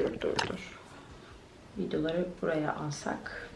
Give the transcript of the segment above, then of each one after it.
Dur dur dur. Videoları buraya alsak.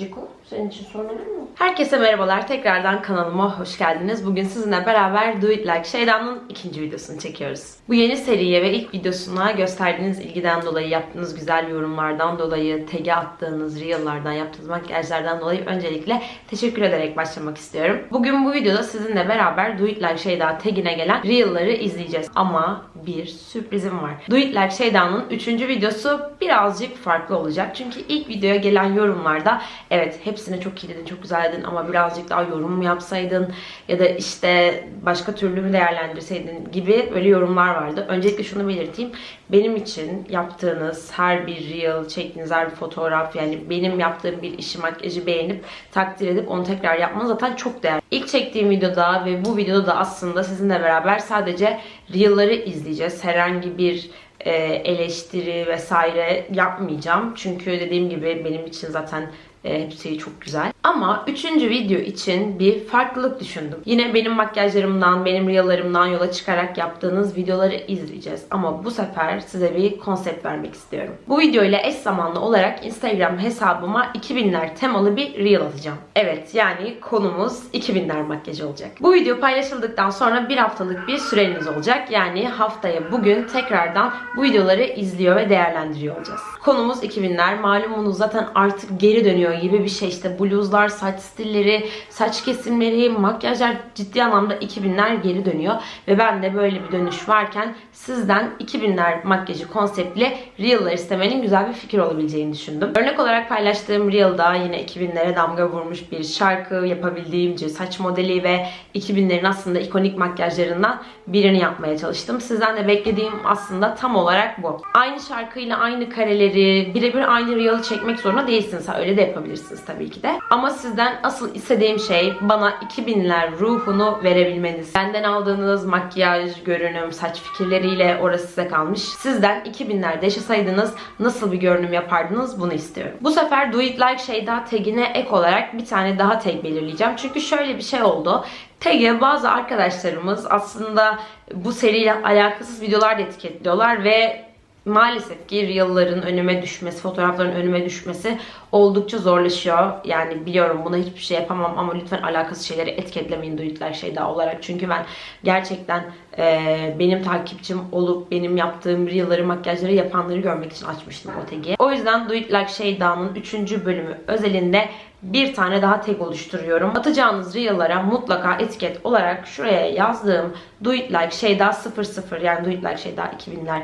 Ciko senin için sorun mu? Herkese merhabalar. Tekrardan kanalıma hoş geldiniz. Bugün sizinle beraber Do It Like Şeyda'nın ikinci videosunu çekiyoruz. Bu yeni seriye ve ilk videosuna gösterdiğiniz ilgiden dolayı, yaptığınız güzel yorumlardan dolayı, tag'e attığınız reel'lardan, yaptığınız makyajlardan dolayı öncelikle teşekkür ederek başlamak istiyorum. Bugün bu videoda sizinle beraber Do It Like Şeyda tagine gelen reel'ları izleyeceğiz. Ama bir sürprizim var. Do It Like Şeyda'nın üçüncü videosu birazcık farklı olacak. Çünkü ilk videoya gelen yorumlarda evet hepsine çok iyi dedin, çok güzel dedin ama birazcık daha yorum mu yapsaydın ya da işte başka türlü mü değerlendirseydin gibi böyle yorumlar vardı. Öncelikle şunu belirteyim. Benim için yaptığınız her bir reel, çektiğiniz her bir fotoğraf yani benim yaptığım bir işi makyajı beğenip takdir edip onu tekrar yapmanız zaten çok değerli. İlk çektiğim videoda ve bu videoda da aslında sizinle beraber sadece reel'ları izleyeceğiz. Herhangi bir e, eleştiri vesaire yapmayacağım. Çünkü dediğim gibi benim için zaten e, hepsi çok güzel. Ama üçüncü video için bir farklılık düşündüm. Yine benim makyajlarımdan, benim reel'larımdan yola çıkarak yaptığınız videoları izleyeceğiz. Ama bu sefer size bir konsept vermek istiyorum. Bu video ile eş zamanlı olarak Instagram hesabıma 2000'ler temalı bir reel atacağım. Evet yani konumuz 2000'ler makyajı olacak. Bu video paylaşıldıktan sonra bir haftalık bir süreniz olacak. Yani haftaya bugün tekrardan bu videoları izliyor ve değerlendiriyor olacağız. Konumuz 2000'ler. Malumunuz zaten artık geri dönüyor gibi bir şey. İşte bluzlar, saç stilleri, saç kesimleri, makyajlar ciddi anlamda 2000'ler geri dönüyor. Ve ben de böyle bir dönüş varken sizden 2000'ler makyajı konseptli reel'lar istemenin güzel bir fikir olabileceğini düşündüm. Örnek olarak paylaştığım reel'da yine 2000'lere damga vurmuş bir şarkı yapabildiğimce saç modeli ve 2000'lerin aslında ikonik makyajlarından birini yapmaya çalıştım. Sizden de beklediğim aslında tam olarak bu. Aynı şarkıyla aynı kareleri birebir aynı reel'ı çekmek zorunda değilsiniz. Ha, öyle de yapabilirsiniz tabii ki de. Ama sizden asıl istediğim şey bana 2000'ler ruhunu verebilmeniz. Benden aldığınız makyaj, görünüm, saç fikirleriyle orası size kalmış. Sizden 2000'lerde yaşasaydınız nasıl bir görünüm yapardınız bunu istiyorum. Bu sefer Do It Like Şeyda tagine ek olarak bir tane daha tag belirleyeceğim. Çünkü şöyle bir şey oldu. Tag'e bazı arkadaşlarımız aslında bu seriyle alakasız videolar da etiketliyorlar ve maalesef ki reel'ların önüme düşmesi, fotoğrafların önüme düşmesi oldukça zorlaşıyor. Yani biliyorum buna hiçbir şey yapamam ama lütfen alakasız şeyleri etiketlemeyin duyduklar şey daha olarak. Çünkü ben gerçekten e, benim takipçim olup benim yaptığım reel'ları, makyajları yapanları görmek için açmıştım o tagi. O yüzden Do It Like Şeyda'nın 3. bölümü özelinde bir tane daha tag oluşturuyorum. Atacağınız reel'lara mutlaka etiket olarak şuraya yazdığım Do It Like Şeyda 00 yani Do It Like Şeyda 2000'ler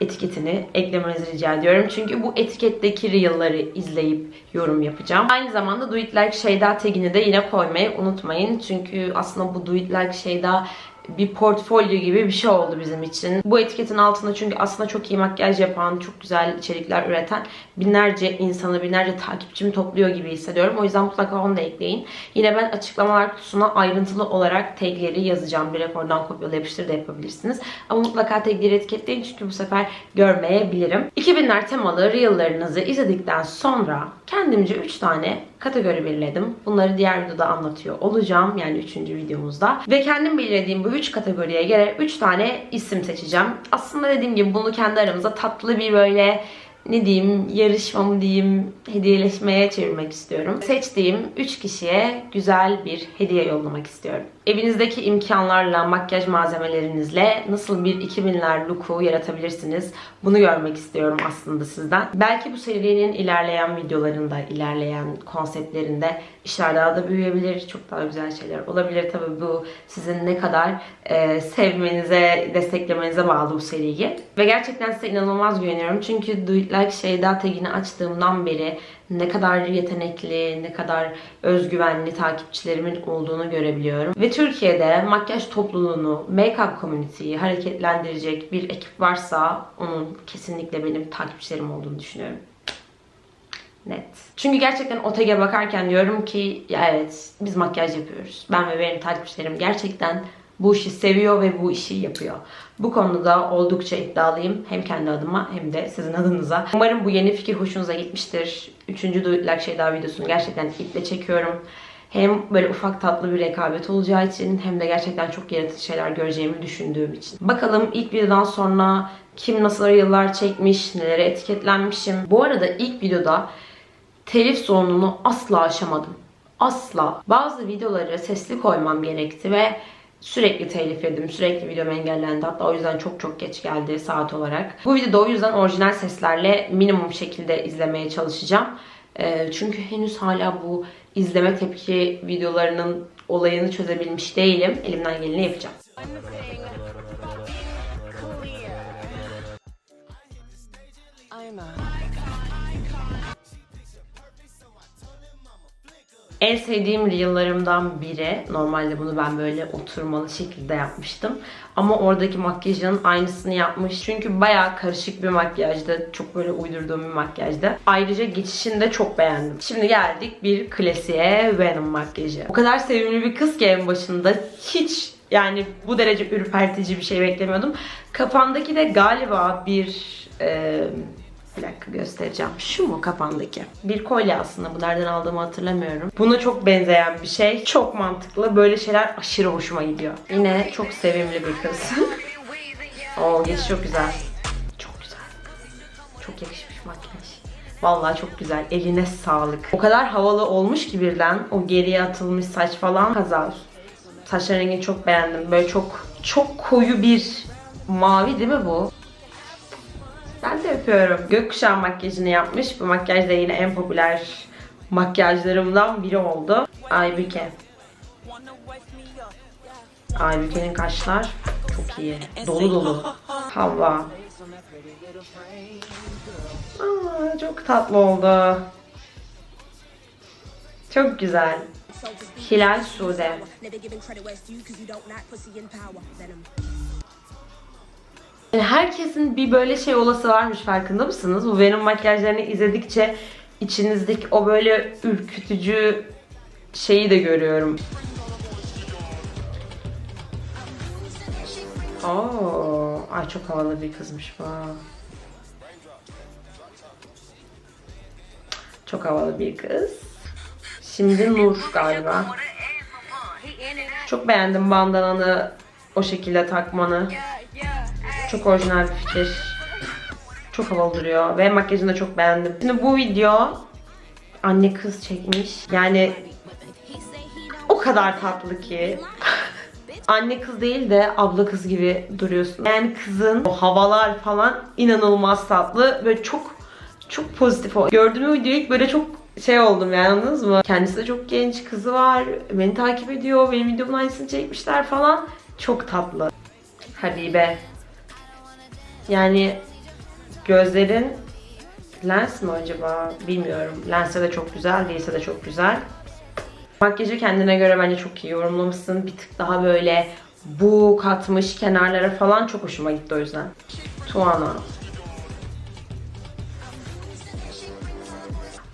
etiketini eklemenizi rica ediyorum. Çünkü bu etiketteki reel'ları izleyip yorum yapacağım. Aynı zamanda Do It Like Şeyda tagini de yine koymayı unutmayın. Çünkü aslında bu Do It Like Şeyda bir portfolyo gibi bir şey oldu bizim için. Bu etiketin altında çünkü aslında çok iyi makyaj yapan, çok güzel içerikler üreten binlerce insanı, binlerce takipçimi topluyor gibi hissediyorum. O yüzden mutlaka onu da ekleyin. Yine ben açıklamalar kutusuna ayrıntılı olarak tagleri yazacağım. Direkt oradan kopyala yapıştır da yapabilirsiniz. Ama mutlaka tagleri etiketleyin çünkü bu sefer görmeyebilirim. 2000'ler temalı reel'larınızı izledikten sonra kendimce 3 tane kategori belirledim. Bunları diğer videoda anlatıyor olacağım. Yani 3. videomuzda. Ve kendim belirlediğim bu 3 kategoriye göre 3 tane isim seçeceğim. Aslında dediğim gibi bunu kendi aramızda tatlı bir böyle ne diyeyim yarışma mı diyeyim hediyeleşmeye çevirmek istiyorum. Seçtiğim 3 kişiye güzel bir hediye yollamak istiyorum. Evinizdeki imkanlarla, makyaj malzemelerinizle nasıl bir 2000'ler look'u yaratabilirsiniz? Bunu görmek istiyorum aslında sizden. Belki bu serinin ilerleyen videolarında, ilerleyen konseptlerinde işler daha da büyüyebilir. Çok daha güzel şeyler olabilir. Tabii bu sizin ne kadar e, sevmenize, desteklemenize bağlı bu seriyi. Ve gerçekten size inanılmaz güveniyorum. Çünkü Do It Like Şeyda tagini açtığımdan beri ne kadar yetenekli, ne kadar özgüvenli takipçilerimin olduğunu görebiliyorum. Ve Türkiye'de makyaj topluluğunu, make-up community'yi hareketlendirecek bir ekip varsa onun kesinlikle benim takipçilerim olduğunu düşünüyorum. Net. Çünkü gerçekten OTG'e bakarken diyorum ki ya evet biz makyaj yapıyoruz. Ben ve benim takipçilerim gerçekten bu işi seviyor ve bu işi yapıyor. Bu konuda oldukça iddialıyım. Hem kendi adıma hem de sizin adınıza. Umarım bu yeni fikir hoşunuza gitmiştir. Üçüncü Do It Like Şeyda videosunu gerçekten iple çekiyorum. Hem böyle ufak tatlı bir rekabet olacağı için hem de gerçekten çok yaratıcı şeyler göreceğimi düşündüğüm için. Bakalım ilk videodan sonra kim nasıl yıllar çekmiş, nelere etiketlenmişim. Bu arada ilk videoda telif sorununu asla aşamadım. Asla. Bazı videoları sesli koymam gerekti ve sürekli telif yedim. Sürekli videom engellendi. Hatta o yüzden çok çok geç geldi saat olarak. Bu videoda o yüzden orijinal seslerle minimum şekilde izlemeye çalışacağım. Ee, çünkü henüz hala bu izleme tepki videolarının olayını çözebilmiş değilim. Elimden geleni yapacağım. En sevdiğim reel'larımdan biri. Normalde bunu ben böyle oturmalı şekilde yapmıştım. Ama oradaki makyajın aynısını yapmış. Çünkü bayağı karışık bir makyajdı. Çok böyle uydurduğum bir makyajdı. Ayrıca geçişini de çok beğendim. Şimdi geldik bir klasiğe Venom makyajı. O kadar sevimli bir kız ki en başında. Hiç yani bu derece ürpertici bir şey beklemiyordum. Kafandaki de galiba bir... E, bir dakika göstereceğim. Şu mu kafandaki? Bir kolye aslında. Bu nereden aldığımı hatırlamıyorum. Buna çok benzeyen bir şey. Çok mantıklı. Böyle şeyler aşırı hoşuma gidiyor. Yine çok sevimli bir kız. Oo geçiş çok güzel. Çok güzel. Çok yakışmış makyaj. Vallahi çok güzel. Eline sağlık. O kadar havalı olmuş ki birden. O geriye atılmış saç falan. Kazar. Saç rengini çok beğendim. Böyle çok çok koyu bir mavi değil mi bu? Ben de yapıyorum. Gökkuşağı makyajını yapmış. Bu makyaj da yine en popüler makyajlarımdan biri oldu. Aybüke. Aybüke'nin kaşlar çok iyi. Dolu dolu. Havva. Aa, çok tatlı oldu. Çok güzel. Hilal Sude. Yani herkesin bir böyle şey olası varmış farkında mısınız? Bu Venom makyajlarını izledikçe içinizdeki o böyle ürkütücü şeyi de görüyorum. Oo, ay çok havalı bir kızmış bu. Çok havalı bir kız. Şimdi Nur galiba. Çok beğendim bandananı o şekilde takmanı. Çok orijinal bir fikir. Çok havalı duruyor ve makyajını da çok beğendim. Şimdi bu video anne kız çekmiş. Yani o kadar tatlı ki. anne kız değil de abla kız gibi duruyorsun. Yani kızın o havalar falan inanılmaz tatlı. Böyle çok çok pozitif o. Gördüğüm videoyu ilk böyle çok şey oldum yani anladınız mı? Kendisi de çok genç, kızı var. Beni takip ediyor. Benim videomun aynısını çekmişler falan. Çok tatlı. Habibe. Yani gözlerin lens mi acaba? Bilmiyorum. Lense de çok güzel, değilse de çok güzel. Makyajı kendine göre bence çok iyi yorumlamışsın. Bir tık daha böyle bu katmış kenarlara falan çok hoşuma gitti o yüzden. Tuana.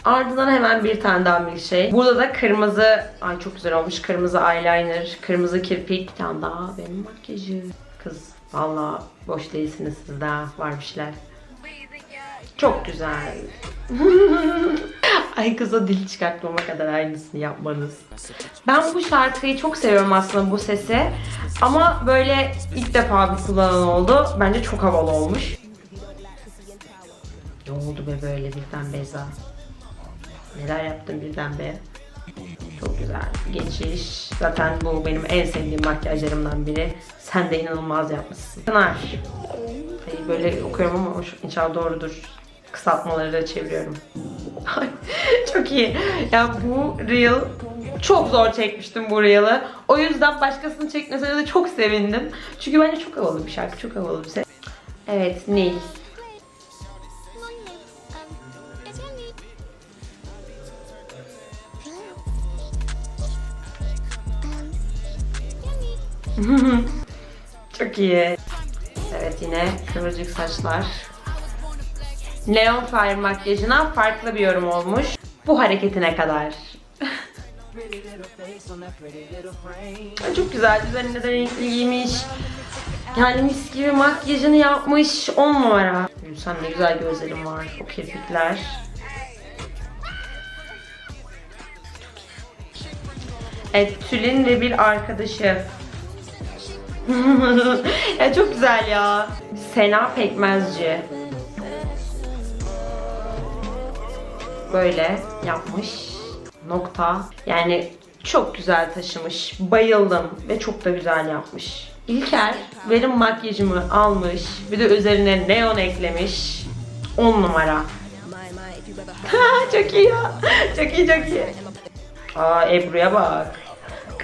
Ardından hemen bir tane daha bir şey. Burada da kırmızı, ay çok güzel olmuş. Kırmızı eyeliner, kırmızı kirpik. Bir tane daha benim makyajı. Kız valla boş değilsiniz siz daha var bir şeyler. Çok güzel. Ay kıza dil çıkartmama kadar aynısını yapmanız. Ben bu şarkıyı çok seviyorum aslında bu sesi. Ama böyle ilk defa bir kullanan oldu. Bence çok havalı olmuş. Ne oldu be böyle birden Beza? Neler yaptın birden be? Çok güzel. Geçiş. Zaten bu benim en sevdiğim makyajlarımdan biri. Sen de inanılmaz yapmışsın. Pınar. Ay, böyle okuyorum ama inşallah doğrudur. Kısaltmaları da çeviriyorum. Çok iyi. Ya bu reel çok zor çekmiştim bu reel'ı. O yüzden başkasının çekmesine de çok sevindim. Çünkü bence çok havalı bir şarkı. Çok havalı bir ses. Evet Nil. Çok iyi. Evet yine kıvırcık saçlar. Neon Fire makyajına farklı bir yorum olmuş. Bu hareketine kadar. Çok güzel. Üzerinde de renkli giymiş. Yani mis gibi makyajını yapmış. 10 numara. Sen ne güzel gözlerin var. O kirpikler. Evet, Tülin ve bir arkadaşı. ya çok güzel ya. Sena Pekmezci. Böyle yapmış. Nokta. Yani çok güzel taşımış. Bayıldım ve çok da güzel yapmış. İlker benim makyajımı almış. Bir de üzerine neon eklemiş. 10 numara. Çok iyi ya. Çok iyi çok iyi. Aa Ebru'ya bak.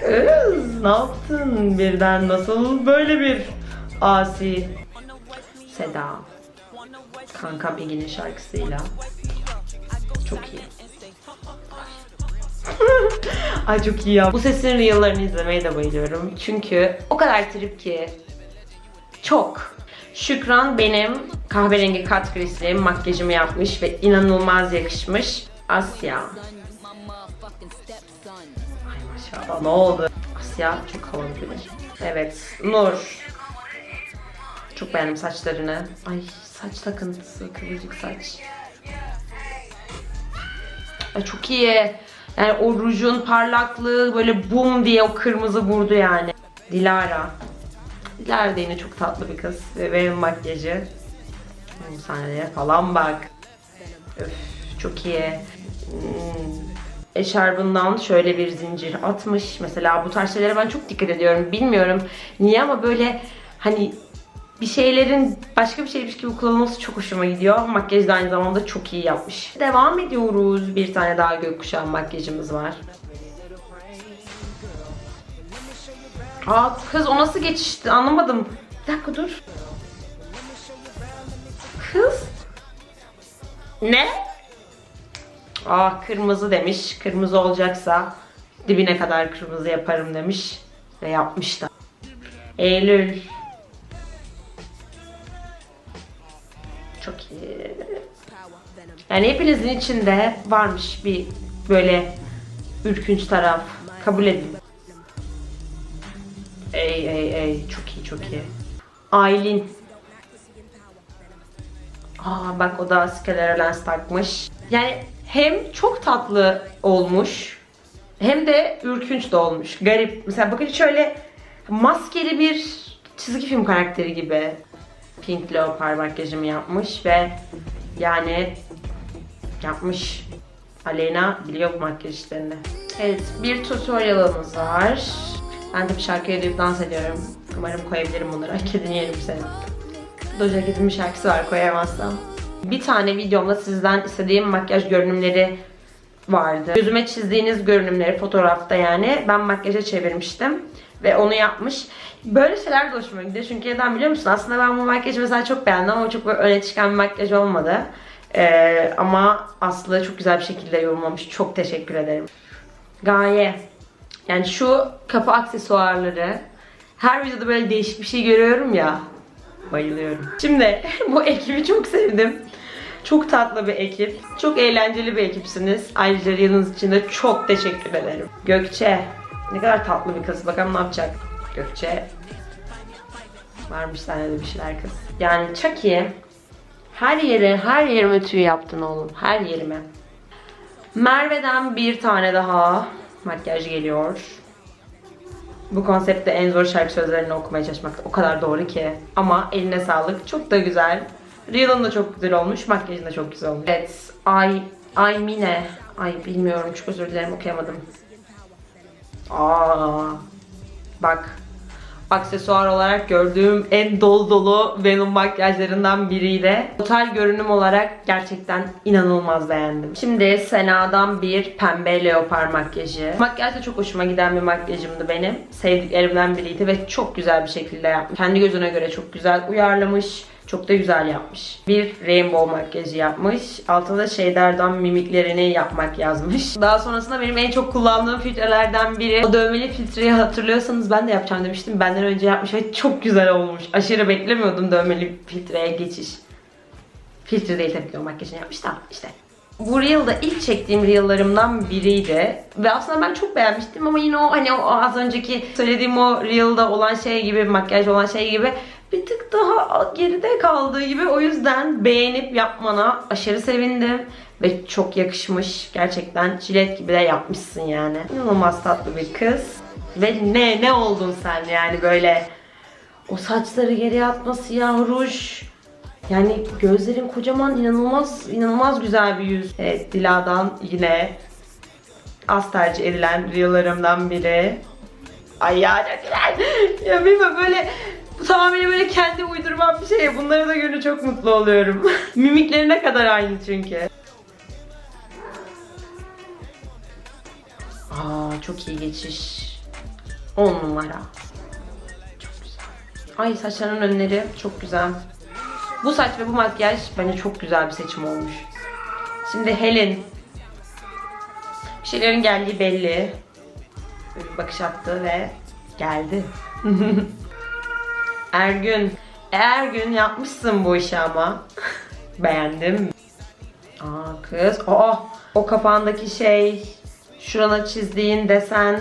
Kız ne yaptın birden nasıl böyle bir asi Seda Kanka Begin'in şarkısıyla çok iyi Ay çok iyi ya. Bu sesin reel'larını izlemeye de bayılıyorum. Çünkü o kadar trip ki. Çok. Şükran benim kahverengi kat grisli makyajımı yapmış ve inanılmaz yakışmış. Asya. Ay maşallah ne oldu? Asya çok havalı biri. Evet. Nur. Çok beğendim saçlarını. Ay saç takıntısı, kıvırcık saç. Ay çok iyi. Yani o rujun parlaklığı böyle bum diye o kırmızı vurdu yani. Dilara. Dilara da yine çok tatlı bir kız. Ve benim makyajı. Bu sahnelere falan bak. Öf, çok iyi. Hmm. Eşarbından şöyle bir zincir atmış. Mesela bu tarz şeylere ben çok dikkat ediyorum. Bilmiyorum niye ama böyle hani bir şeylerin başka bir şeymiş gibi kullanılması çok hoşuma gidiyor. Makyaj da aynı zamanda çok iyi yapmış. Devam ediyoruz. Bir tane daha gökkuşağı makyajımız var. Aa kız o nasıl geçişti anlamadım. Bir dakika dur. Kız. Ne? Aa kırmızı demiş. Kırmızı olacaksa dibine kadar kırmızı yaparım demiş. Ve yapmış da. Eylül. Çok iyi. Yani hepinizin içinde varmış bir böyle ürkünç taraf. Kabul edin. Ey ey ey çok iyi çok iyi. Aylin. Aa bak o da scalera lens takmış. Yani hem çok tatlı olmuş hem de ürkünç de olmuş. Garip. Mesela bakın şöyle maskeli bir çizgi film karakteri gibi. Pink Leopard makyajımı yapmış ve yani yapmış. Aleyna biliyor bu makyaj işlerini. Evet, bir tutorialımız var. Ben de bir şarkıyı duyup dans ediyorum. Umarım koyabilirim bunları. Kedini yerim seni. Doja Cat'in bir şarkısı var koyamazsam. Bir tane videomda sizden istediğim makyaj görünümleri vardı. Gözüme çizdiğiniz görünümleri fotoğrafta yani ben makyaja çevirmiştim. Ve onu yapmış. Böyle şeyler de hoşuma gidiyor. Çünkü neden biliyor musun? Aslında ben bu makyajı mesela çok beğendim ama çok böyle öne çıkan bir makyaj olmadı. Ee, ama Aslı çok güzel bir şekilde yorumlamış. Çok teşekkür ederim. Gaye. Yani şu kapı aksesuarları. Her videoda böyle değişik bir şey görüyorum ya. Bayılıyorum. Şimdi bu ekibi çok sevdim. Çok tatlı bir ekip. Çok eğlenceli bir ekipsiniz. Ayrıca yanınız için de çok teşekkür ederim. Gökçe. Ne kadar tatlı bir kız. Bakalım ne yapacak. Gökçe. Varmış sende de bir şeyler kız. Yani Chucky. Her yere, her yerime tüy yaptın oğlum. Her yerime. Merve'den bir tane daha makyaj geliyor. Bu konseptte en zor şarkı sözlerini okumaya çalışmak o kadar doğru ki. Ama eline sağlık. Çok da güzel. Reel'ın da çok güzel olmuş. Makyajın da çok güzel olmuş. Evet. Ay, Ay Mine. Ay bilmiyorum. Çok özür dilerim okuyamadım. Aa. Bak. Aksesuar olarak gördüğüm en dolu dolu Venom makyajlarından biriydi. Total görünüm olarak gerçekten inanılmaz beğendim. Şimdi Sena'dan bir pembe leopar makyajı. Makyaj da çok hoşuma giden bir makyajımdı benim. Sevdiklerimden biriydi ve çok güzel bir şekilde yapmış. Kendi gözüne göre çok güzel uyarlamış. Çok da güzel yapmış. Bir rainbow makyajı yapmış. Altına da şeylerden mimiklerini yapmak yazmış. Daha sonrasında benim en çok kullandığım filtrelerden biri. O dövmeli filtreyi hatırlıyorsanız ben de yapacağım demiştim. Benden önce yapmış ve çok güzel olmuş. Aşırı beklemiyordum dövmeli filtreye geçiş. Filtre değil tabii ki o makyajını yapmış da işte. Bu reel da ilk çektiğim reel'larımdan biriydi. Ve aslında ben çok beğenmiştim ama yine o hani o az önceki söylediğim o reel'da olan şey gibi, makyaj olan şey gibi bir tık daha geride kaldığı gibi o yüzden beğenip yapmana aşırı sevindim ve çok yakışmış. Gerçekten çilet gibi de yapmışsın yani. İnanılmaz tatlı bir kız. Ve ne ne oldun sen yani böyle o saçları geriye atması ya ruj. Yani gözlerin kocaman inanılmaz inanılmaz güzel bir yüz. Evet Dila'dan yine az tercih edilen videolarımdan biri. Ay ya çok güzel. Ya bilmiyorum böyle bu tamamen böyle kendi uydurmam bir şey. Bunları da görünce çok mutlu oluyorum. Mimiklerine kadar aynı çünkü. Aa çok iyi geçiş. 10 numara. Çok güzel. Ay saçlarının önleri çok güzel. Bu saç ve bu makyaj bence çok güzel bir seçim olmuş. Şimdi Helen. Bir şeylerin geldiği belli. Böyle bir bakış attı ve geldi. Ergün. Ergün yapmışsın bu işi ama. Beğendim. Aa kız. Aa, o kafandaki şey. Şurana çizdiğin desen.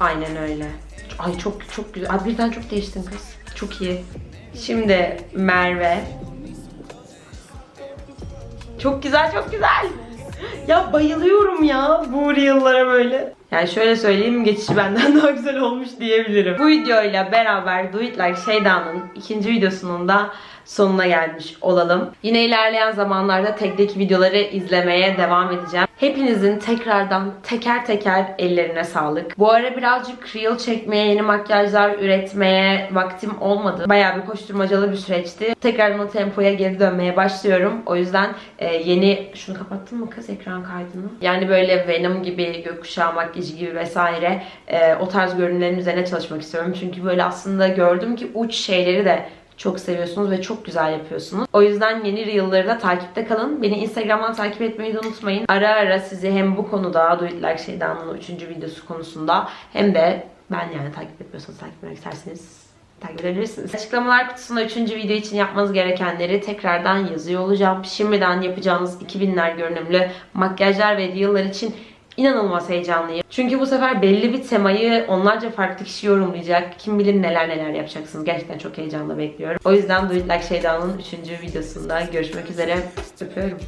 Aynen öyle. Ay çok çok güzel. Ay birden çok değiştin kız. Çok iyi. Şimdi Merve. Çok güzel, çok güzel. Ya bayılıyorum ya bu reel'lara böyle. Yani şöyle söyleyeyim geçiş benden daha güzel olmuş diyebilirim. Bu videoyla beraber Do It Like Şeyda'nın ikinci videosunun da sonuna gelmiş olalım. Yine ilerleyen zamanlarda tekdeki videoları izlemeye devam edeceğim. Hepinizin tekrardan teker teker ellerine sağlık. Bu ara birazcık reel çekmeye, yeni makyajlar üretmeye vaktim olmadı. Bayağı bir koşturmacalı bir süreçti. Tekrardan o tempoya geri dönmeye başlıyorum. O yüzden e, yeni... Şunu kapattın mı kız ekran kaydını? Yani böyle Venom gibi, gökkuşağı makyajı gibi vesaire e, o tarz görünümlerin üzerine çalışmak istiyorum. Çünkü böyle aslında gördüm ki uç şeyleri de çok seviyorsunuz ve çok güzel yapıyorsunuz. O yüzden yeni Reel'ları da takipte kalın. Beni Instagram'dan takip etmeyi de unutmayın. Ara ara sizi hem bu konuda Do It Like Şeyda'nın 3. videosu konusunda hem de ben yani takip etmiyorsanız takip etmek isterseniz takip edebilirsiniz. Açıklamalar kutusunda 3. video için yapmanız gerekenleri tekrardan yazıyor olacağım. Şimdiden yapacağınız 2000'ler görünümlü makyajlar ve reel'lar için İnanılmaz heyecanlıyım. Çünkü bu sefer belli bir temayı onlarca farklı kişi yorumlayacak. Kim bilir neler neler yapacaksınız. Gerçekten çok heyecanla bekliyorum. O yüzden Do It Like Şeyda'nın 3. videosunda görüşmek üzere. Öpüyorum.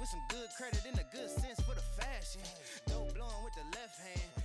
with some good credit and a good sense for the fashion. Dope blowing with the left hand,